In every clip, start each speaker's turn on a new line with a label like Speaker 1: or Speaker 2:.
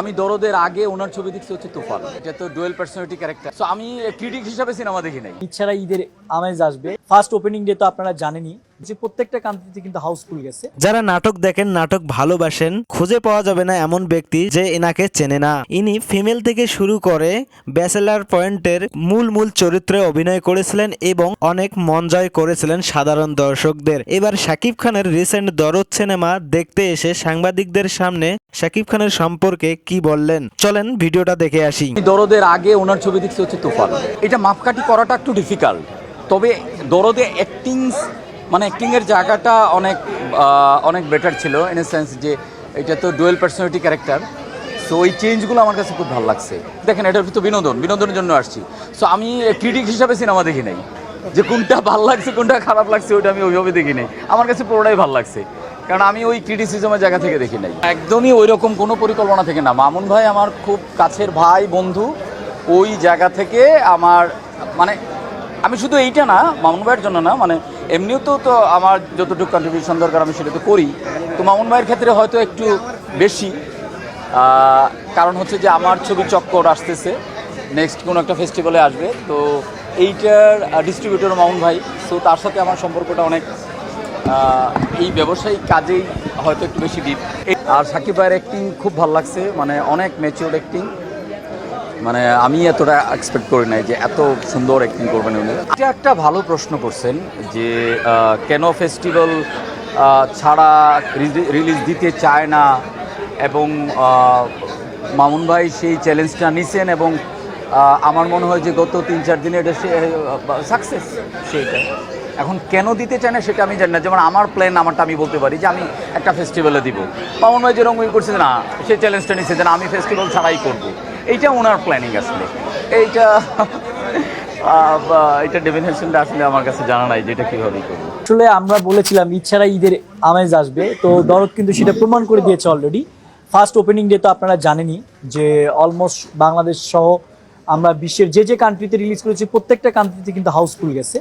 Speaker 1: আমি দরদের আগে ওনার ছবি দেখছি হচ্ছে তুফান। এটা তো ডুয়েল পার্সোনালিটি ক্যারেক্টার তো আমি ক্রিটিক হিসাবে সিনেমা দেখি নাই।
Speaker 2: ইচ্ছারা ঈদের আমেজ আসবে। ফার্স্ট ওপেনিং ডে তো আপনারা জানেনই। যে প্রত্যেকটা কান্ট্রিতে কিন্তু হাউসফুল গেছে।
Speaker 3: যারা নাটক দেখেন নাটক ভালোবাসেন খুঁজে পাওয়া যাবে না এমন ব্যক্তি যে এনাকে চেনে না। ইনি ফিমেল থেকে শুরু করে ব্যাচেলার পয়েন্টের মূল মূল চরিত্রে অভিনয় করেছিলেন এবং অনেক মন জয় করেছিলেন সাধারণ দর্শকদের। এবার শাকিব খানের রিসেন্ট দরদ সিনেমা দেখতে এসে সাংবাদিকদের সামনে শাকিব খানের সম্পর্কে কি বললেন? চলেন ভিডিওটা দেখে আসি।
Speaker 1: দরদের আগে ওনার ছবি দেখছি হচ্ছে তুফান। এটা মাপকাঠি করাটা একটু ডিফিকাল্ট তবে দরদে অ্যাক্টিং মানে অ্যাক্টিংয়ের জায়গাটা অনেক অনেক বেটার ছিল ইন এ সেন্স যে এটা তো ডুয়েল পার্সোনালিটি ক্যারেক্টার সো ওই চেঞ্জগুলো আমার কাছে খুব ভালো লাগছে। দেখেন এটা তো বিনোদন, বিনোদনের জন্য আসছি। সো আমি ক্রিটিক হিসাবে সিনেমা দেখি নাই। যে কোনটা ভালো লাগছে, কোনটা খারাপ লাগছে, ওইটা আমি ওইভাবে দেখি নাই। আমার কাছে পুরোটাই ভালো লাগছে। কারণ আমি ওই ক্রিটিসিজমের জায়গা থেকে দেখি নাই। একদমই ওই রকম কোনো পরিকল্পনা থেকে না। মামুন ভাই আমার খুব কাছের ভাই, বন্ধু। ওই জায়গা থেকে আমার মানে আমি শুধু এইটা না, মামুন ভাইয়ের জন্য না মানে এমনিও তো তো আমার যতটুকু কন্ট্রিবিউশন দরকার আমি সেটা তো করি। তো মামুন ভাইয়ের ক্ষেত্রে হয়তো একটু বেশি। কারণ হচ্ছে যে আমার ছবি চক্কর আসতেছে। নেক্সট কোনো একটা ফেস্টিভ্যালে আসবে। তো এইটার ডিস্ট্রিবিউটর মামুন ভাই। তো তার সাথে আমার সম্পর্কটা অনেক এই ব্যবসায়িক কাজেই হয়তো একটু বেশি দিন আর সাকিব ভাইয়ের অ্যাক্টিং খুব ভালো লাগছে। মানে অনেক ম্যাচিওর অ্যাক্টিং মানে আমি এতটা এক্সপেক্ট করি নাই যে এত সুন্দর অ্যাক্টিং করবেন উনি। এটা একটা ভালো প্রশ্ন করছেন যে কেন ফেস্টিভ্যাল ছাড়া রিলিজ দিতে চায় না? এবং মামুন ভাই সেই চ্যালেঞ্জটা নিছেন এবং আমার মনে হয় যে গত তিন চার দিনে এটা সাকসেস সেইটা। এখন কেন দিতে চায় না সেটা আমি জানি না। যেমন আমার প্ল্যান আমারটা আমি বলতে পারি যে আমি একটা ফেস্টিভ্যালে দিব। মামুন ভাই যেরকম করছে না, সে চ্যালেঞ্জটা নিচ্ছে যে আমি ফেস্টিভ্যাল ছাড়াই করব। এইটা ওনার প্ল্যানিং আসলে। এইটা এটা ডেফিনেশনটা আসলে আমার কাছে জানা নাই যে এটা কীভাবে করব।
Speaker 2: আসলে আমরা বলেছিলাম, ইচ্ছারা ঈদের আমেজ আসবে। তো দরদ কিন্তু সেটা প্রমাণ করে দিয়েছে অলরেডি ফার্স্ট ওপেনিং ডে তো আপনারা জানেনই যে অলমোস্ট বাংলাদেশ সহ আমরা বিশ্বের যে যে কান্ট্রিতে রিলিজ করেছি, প্রত্যেকটা কান্ট্রিতে কিন্তু হাউসফুল গেছে।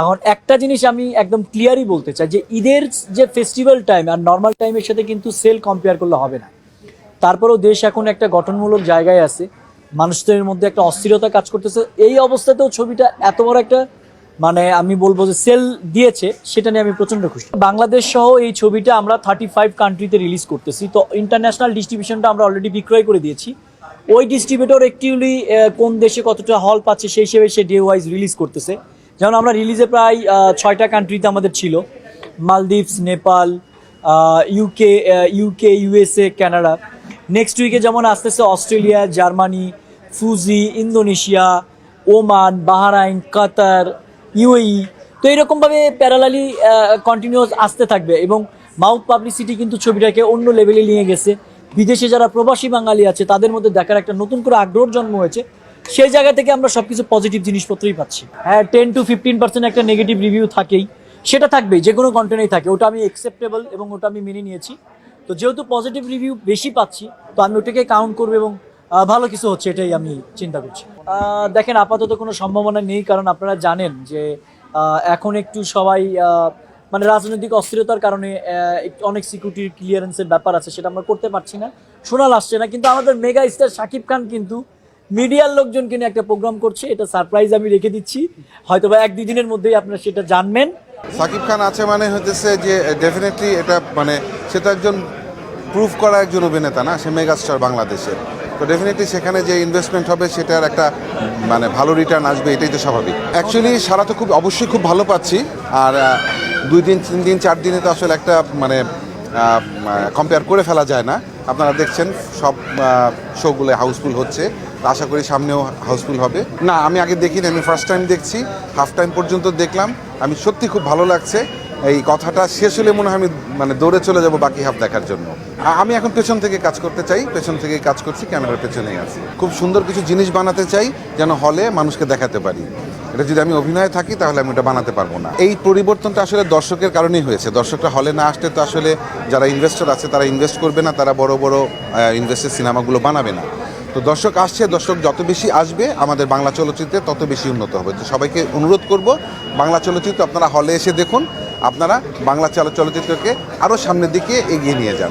Speaker 2: এখন একটা জিনিস আমি একদম ক্লিয়ারই বলতে চাই যে ঈদের যে ফেস্টিভ্যাল টাইম আর নর্মাল টাইমের সাথে কিন্তু সেল কম্পেয়ার করলে হবে না। তারপরেও দেশ এখন একটা গঠনমূলক জায়গায় আছে। মানুষদের মধ্যে একটা অস্থিরতা কাজ করতেছে। এই অবস্থাতেও ছবিটা এত বড় একটা মানে আমি বলব যে সেল দিয়েছে, সেটা নিয়ে আমি প্রচণ্ড খুশি। বাংলাদেশ সহ এই ছবিটা আমরা থার্টি ফাইভ কান্ট্রিতে রিলিজ করতেছি। তো ইন্টারন্যাশনাল ডিস্ট্রিবিউশনটা আমরা অলরেডি বিক্রয় করে দিয়েছি। ওই ডিস্ট্রিবিউটর একটিউলি কোন দেশে কতটা হল পাচ্ছে সেই হিসেবে সে ডে ওয়াইজ রিলিজ করতেছে। যেমন আমরা রিলিজে প্রায় ছয়টা কান্ট্রিতে আমাদের ছিল। Maldives, Nepal UK UK USA Canada next উইকে যেমন আসতেছে Australia, Germany, Fiji, Indonesia, Oman, Bahrain, Qatar, UAE. তো এরকমভাবে প্যারালালি কন্টিনিউয়াস আসতে থাকবে এবং মাউথ পাবলিসিটি কিন্তু ছবিটাকে অন্য লেভেলে নিয়ে গেছে। বিদেশে যারা প্রবাসী বাঙালি আছে, তাদের মধ্যে দেখার একটা নতুন করে আগ্রহ জন্ম হয়েছে। সেই জায়গা থেকে আমরা সব কিছু পজিটিভ জিনিসপত্রই পাচ্ছি। হ্যাঁ টেন টু ফিফটিন পার্সেন্ট একটা নেগেটিভ রিভিউ থাকেই। সেটা থাকবেই যে কোনো কন্টেন্টেই থাকে। ওটা আমি অ্যাকসেপ্টেবল এবং ওটা আমি মেনে নিয়েছি। তো যেহেতু পজিটিভ রিভিউ বেশি পাচ্ছি, তো আমি ওটাকে কাউন্ট করব এবং ভালো কিছু হচ্ছে এটাই আমি চিন্তা করছি। দেখেন আপাতত কোনো সম্ভাবনা নেই, কারণ আপনারা জানেন যে এখন একটু সবাই মানে রাজনৈতিক অস্থিরতার কারণে অনেক সিকিউরিটি ক্লিয়ারেন্সের ব্যাপার আছে, সেটা আমরা করতে পারছি না। শোনাল আসছে না, কিন্তু আমাদের মেগা স্টার শাকিব খান কিন্তু মিডিয়ার লোকজনকে নিয়ে একটা প্রোগ্রাম করছে, এটা সারপ্রাইজ আমি রেখে দিচ্ছি। হয়তো বা এক দুই দিনের মধ্যেই আপনারা সেটা জানবেন।
Speaker 4: সাকিব খান আছে মানে হতেছে যে ডেফিনেটলি এটা মানে সে তো একজন প্রুফ করা একজন অভিনেতা না সে মেগাস্টার বাংলাদেশের। তো ডেফিনেটলি সেখানে যে ইনভেস্টমেন্ট হবে সেটার একটা মানে ভালো রিটার্ন আসবে এটাই তো স্বাভাবিক। অ্যাকচুয়ালি সারা তো খুব অবশ্যই খুব ভালো পাচ্ছি। আর দুই দিন তিন দিন চার দিনে তো আসলে একটা মানে কম্পেয়ার করে ফেলা যায় না। আপনারা দেখছেন সব শোগুলো হাউসফুল হচ্ছে। আশা করি সামনেও হাউসফুল হবে। না আমি আগে দেখিনি আমি ফার্স্ট টাইম দেখছি। হাফ টাইম পর্যন্ত দেখলাম। আমি সত্যি খুব ভালো লাগছে। এই কথাটা শেষ হলে মনে হয় আমি মানে দৌড়ে চলে যাব বাকি হাফ দেখার জন্য। আমি এখন পেছন থেকে কাজ করতে চাই, পেছন থেকে কাজ করছি, ক্যামেরার পেছনেই আছি। খুব সুন্দর কিছু জিনিস বানাতে চাই, যেন হলে মানুষকে দেখাতে পারি। এটা যদি আমি অভিনয়ে থাকি, তাহলে আমি ওটা বানাতে পারব না। এই পরিবর্তনটা আসলে দর্শকের কারণেই হয়েছে। দর্শকরা হলে না আসলে তো আসলে যারা ইনভেস্টর আছে, তারা ইনভেস্ট করবে না, তারা বড় বড় ইনভেস্টের সিনেমাগুলো বানাবে না। তো দর্শক আসছে, দর্শক যত বেশি আসবে আমাদের বাংলা চলচ্চিত্রে তত বেশি উন্নত হবে। তো সবাইকে অনুরোধ করব, বাংলা চলচ্চিত্র আপনারা হলে এসে দেখুন, আপনারা বাংলা চল- চলচ্চিত্রকে আরও সামনের দিকে এগিয়ে নিয়ে যান।